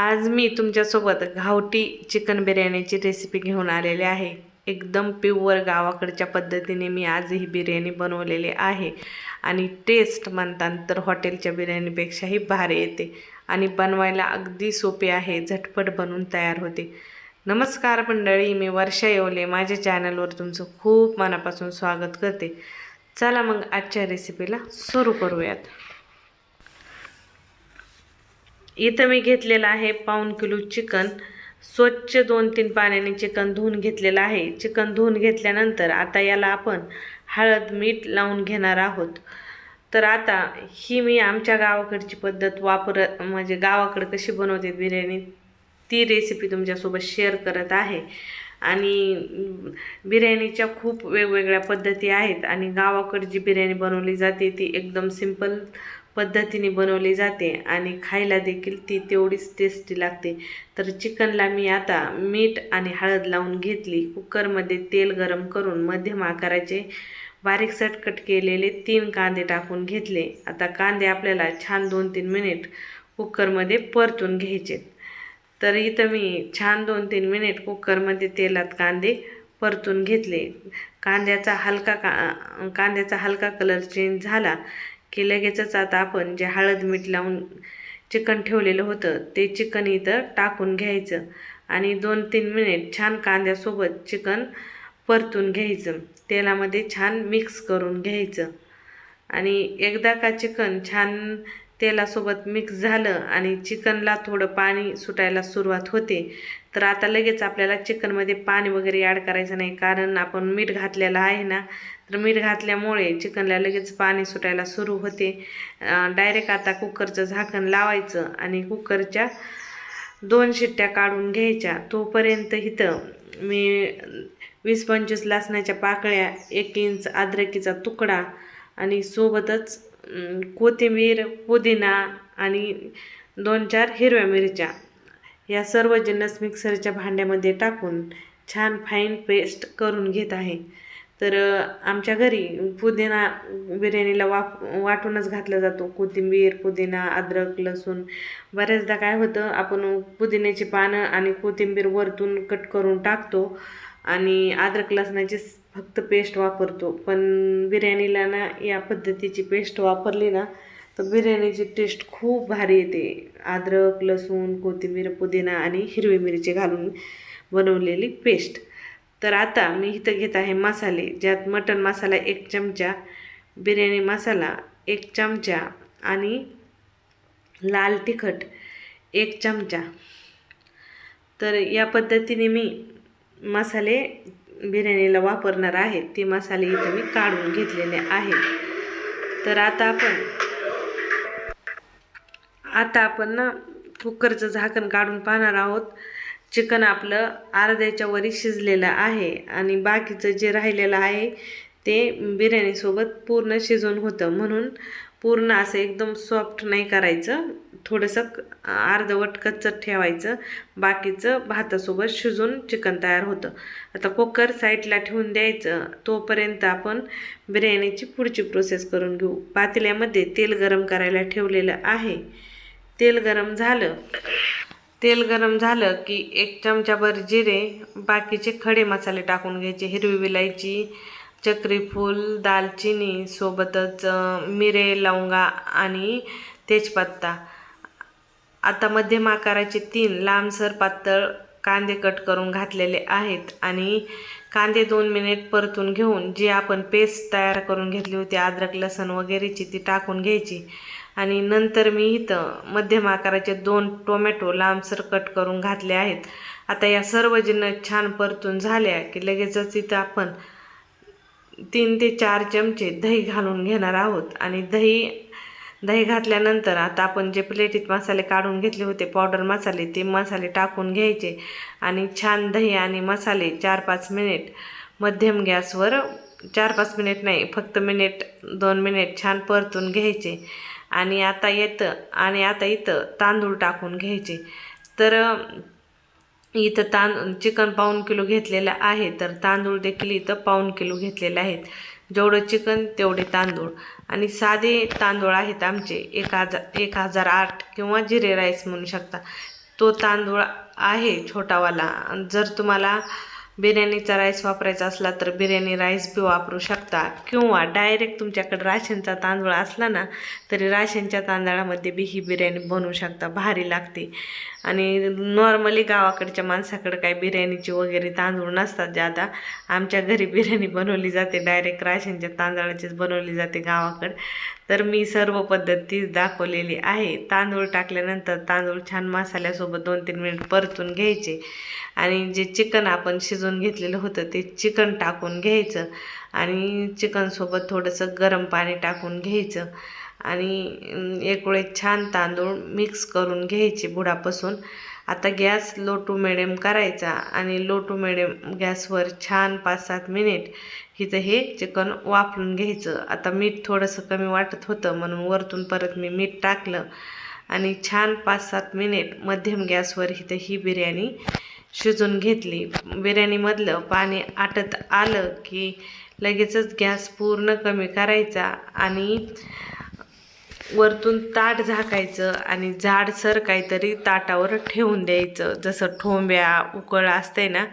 आज मी तुमच्यासोबत गावठी चिकन बिर्याणीची रेसिपी घेऊन आलेली आहे. एकदम प्युअर गावाकडच्या पद्धतीने मी आज ही बिर्याणी बनवलेली आहे. आणि टेस्ट म्हणतात तर हॉटेलच्या बिर्याणीपेक्षाही भारी येते. आणि बनवायला अगदी सोपे आहे झटपट बनवून तयार होते. नमस्कार मंडळी मी वर्षा येवले. माझ्या चॅनलवर तुमचं खूप मनापासून स्वागत करते. चला मग आजच्या रेसिपीला सुरू करूयात. इथं मी घेतलेलं आहे पाऊन किलो चिकन. स्वच्छ दोन तीन पाण्याने चिकन धुवून घेतलेलं आहे. चिकन धुवून घेतल्यानंतर आता याला आपण हळद मीठ लावून घेणार आहोत. तर आता ही मी आमच्या गावाकडची पद्धत वापर म्हणजे गावाकडे कशी बनवते बिर्याणी ती रेसिपी तुमच्यासोबत शेअर करत आहे. आणि बिर्याणीच्या खूप वेगवेगळ्या पद्धती आहेत आणि गावाकडे जी बिर्याणी बनवली जाते ती एकदम सिंपल पद्धतीने बनवली जाते आणि खायला देखील ती तेवढीच टेस्टी लागते. तर चिकनला मी आता मीठ आणि हळद लावून घेतली. कुकरमध्ये तेल गरम करून मध्यम आकाराचे बारीक सटकट केलेले तीन कांदे टाकून घेतले. आता कांदे आपल्याला छान दोन तीन मिनिट कुकरमध्ये परतून घ्यायचे. तर इथं मी छान दोन तीन मिनिट कुकरमध्ये तेलात कांदे परतून घेतले. कांद्याचा हलका का कांद्याचा हलका कलर चेंज झाला. की लगेचच आता आपण जे हळद मीठ लावून चिकन ठेवलेलं होतं ते चिकन इथं टाकून घ्यायचं. आणि दोन तीन मिनिट छान कांद्यासोबत चिकन परतून घ्यायचं. तेलामध्ये छान मिक्स करून घ्यायचं. आणि एकदा का चिकन छान तेलासोबत मिक्स झालं आणि चिकनला थोडं पाणी सुटायला सुरुवात होते. तर आता लगेच आपल्याला चिकनमध्ये पाणी वगैरे ॲड करायचं नाही कारण आपण मीठ घातलेलं आहे ना तर मीठ घातल्यामुळे चिकनला लगेच पाणी सुटायला सुरू होते. डायरेक्ट आता कुकरचं झाकण लावायचं आणि कुकरच्या दोन शिट्ट्या काढून घ्यायच्या. तोपर्यंत इथं मी वीस पंचवीस लसणाच्या पाकळ्या एक इंच अद्रकीचा तुकडा आणि सोबतच कोथिंबीर पुदिना आणि दोन चार हिरव्या मिरच्या या सर्व जिन्नस मिक्सरच्या भांड्यामध्ये टाकून छान फाईन पेस्ट करून घेत आहे. तर आमच्या घरी पुदिना बिर्याणीला वाप वाटूनच घातला जातो. कोथिंबीर पुदिना अद्रक लसूण. बऱ्याचदा काय होतं आपण पुदिन्याची पानं आणि कोथिंबीर वरतून कट करून टाकतो आणि अद्रक लसणाची फक्त पेस्ट वापरतो. पण बिर्याणीला ना या पद्धतीची पेस्ट वापरली ना तर बिर्याणीची टेस्ट खूप भारी येते. अद्रक लसूण कोथिंबीर पुदिना आणि हिरवी मिरची घालून बनवलेली पेस्ट तर आता मी इथं घेत आहे मसाले ज्यात मटण मसाला एक चमचा बिर्याणी मसाला एक चमचा आणि लाल तिखट एक चमचा. तर या पद्धतीने मी मसाले बिर्याणीला वापरणार आहे ते मसाले इथं मी काढून घेतलेले आहेत. तर आता आपण आता आपण ना कुकरचं झाकण काढून पाहणार आहोत. चिकन आपलं अर्ध्याच्या वरी शिजलेलं आहे आणि बाकीचं जे राहिलेलं आहे ते बिर्याणीसोबत पूर्ण शिजून होतं. म्हणून पूर्ण असं एकदम सॉफ्ट नाही करायचं. थोडंसं अर्धवट कच्चं ठेवायचं. बाकीचं भातासोबत शिजून चिकन तयार होतं. आता कुकर साईडला ठेवून द्यायचं. तोपर्यंत आपण बिर्याणीची पुढची प्रोसेस करून घेऊ. पातेल्यामध्ये तेल गरम करायला ठेवलेलं आहे. तेल गरम झालं. तेल गरम झालं की एक चमचाभर जिरे बाकीचे खडे मसाले टाकून घ्यायचे. हिरवी विलायची चक्रीफूल दालचिनी सोबतच मिरे लवंगा आणि तेजपत्ता. आता मध्यम आकाराचे तीन लांबसर पातळ कांदे कट करून घातलेले आहेत आणि कांदे दोन मिनिट परतून घेऊन जी आपण पेस्ट तयार करून घेतली होती अद्रक लसण वगैरेची ती टाकून घ्यायची. आणि नंतर मी इथं मध्यम आकाराचे दोन टोमॅटो लांबसर कट करून घातले आहेत. आता या सर्व छान परतून झाल्या की लगेचच इथं आपण तीन ते चार चमचे दही घालून घेणार आहोत. आणि दही दही घातल्यानंतर आता आपण जे प्लेटीत मसाले काढून घेतले होते पावडर मसाले ते मसाले टाकून घ्यायचे. आणि छान दही आणि मसाले चार पाच मिनिट मध्यम गॅसवर चार पाच मिनिट नाही फक्त मिनिट दोन मिनिट छान परतून घ्यायचे. आणि आता येतं आणि आता इथं तांदूळ टाकून घ्यायचे. तर इथं तां चिकन पाऊन किलो घेतलेलं आहे तर तांदूळ देखील इथं पाऊन किलो घेतलेले आहेत. जेवढं चिकन तेवढे तांदूळ. आणि साधे तांदूळ आहेत आमचे एक हजार एक हजार आठ किंवा जिरे राईस म्हणू शकता. तो तांदूळ आहे छोटावाला. जर तुम्हाला बिर्याणीचा राईस वापरायचा असला तर बिर्याणी राईस बी वापरू शकता. किंवा डायरेक्ट तुमच्याकडे राशनचा तांदूळ असला ना तरी राशनच्या तांदळामध्ये बी ही बिर्याणी बनवू शकता. भारी लागते. आणि नॉर्मली गावाकडच्या माणसाकडं काही बिर्याणीची वगैरे तांदूळ नसतात ज्यादा. आमच्या घरी बिर्याणी बनवली जाते डायरेक्ट राशनच्या तांदळाचीच बनवली जाते गावाकडं. तर मी सर्व पद्धत तीच दाखवलेली आहे. तांदूळ टाकल्यानंतर तांदूळ छान मसाल्यासोबत दोन तीन मिनिट परतून घ्यायचे. आणि जे चिकन आपण शिजवून घेतलेलं होतं ते चिकन टाकून घ्यायचं. आणि चिकनसोबत थोडंसं गरम पाणी टाकून घ्यायचं. आणि एक वेळेस छान तांदूळ मिक्स करून घ्यायचे बुडापासून. आता गॅस लो टू मिडियम करायचा आणि लो टू मिडियम गॅसवर छान पाच सात मिनिट इथं हे चिकन वाफलून घ्यायचं. आता मीठ थोडंसं कमी वाटत होतं म्हणून वरतून परत मी मीठ टाकलं आणि छान पाच सात मिनिट मध्यम गॅसवर इथं ही बिर्याणी शिजून घेतली. बिर्याणीमधलं पाणी आटत आलं की लगेचच गॅस पूर्ण कमी करायचा आणि वरतून ताट झाकायचं आणि जाडसर काहीतरी ताटावर ठेवून द्यायचं. जसं ठोंब्या उकळ असते ना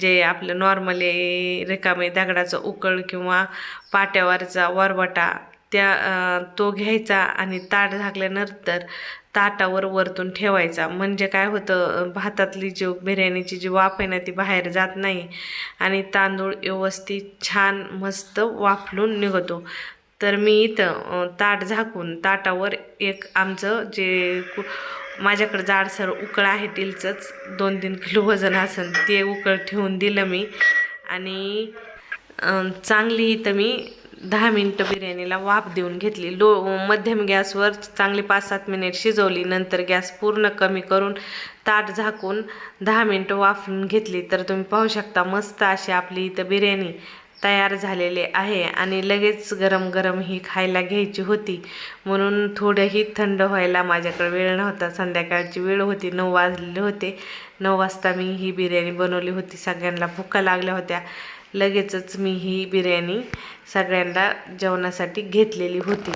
जे आपलं नॉर्मली रिकामे दगडाचं उकळ किंवा पाट्यावरचा वरवटा त्या तो घ्यायचा आणि ताट झाकल्यानंतर ताटावर वरतून ठेवायचा. म्हणजे काय होतं भातातली जी बिर्याणीची जी वाफ आहे ना ती बाहेर जात नाही आणि तांदूळ व्यवस्थित छान मस्त वाफलून निघतो. तर मी इथं ताट झाकून ताटावर एक आमचं जे कु माझ्याकडं जाडसर उकळ आहे तिलचंच दोन तीन किलो वजन असेल ते उकळ ठेवून दिलं मी. आणि चांगली इथं मी दहा मिनटं बिर्याणीला वाफ देऊन घेतली. लो मध्यम गॅसवर चांगली पाच सात मिनिट शिजवली नंतर गॅस पूर्ण कमी करून ताट झाकून दहा मिनटं वाफून घेतली. तर तुम्ही पाहू शकता मस्त अशी आपली इथं बिर्याणी तयार झालेले आहे आणि लगेच गरम गरम ही खायला घ्यायची होती. म्हणून थोडंही थंड व्हायला माझ्याकडे वेळ नव्हता. संध्याकाळची वेळ होती. नऊ वाजलेले होते. नऊ वाजता मी ही बिर्याणी बनवली होती. सगळ्यांना भुका लागल्या होत्या. लगेचच मी ही बिर्याणी सगळ्यांना जेवणासाठी घेतलेली होती.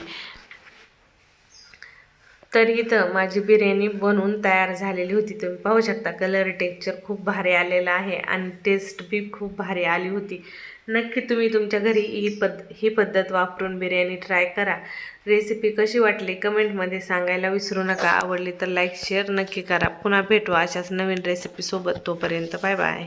तर इथं माझी बिर्याणी बनवून तयार झालेली होती. तुम्ही पाहू शकता कलर टेक्चर खूप भारी आलेलं आहे आणि टेस्ट बी खूप भारी आली होती. नक्की तुम्ही तुमच्या घरी ही पद ही पद्धत वापरून बिर्याणी ट्राय करा. रेसिपी कशी वाटली कमेंटमध्ये सांगायला विसरू नका. आवडली तर लाईक शेअर नक्की करा. पुन्हा भेटू अशाच नवीन रेसिपीसोबत तोपर्यंत बाय बाय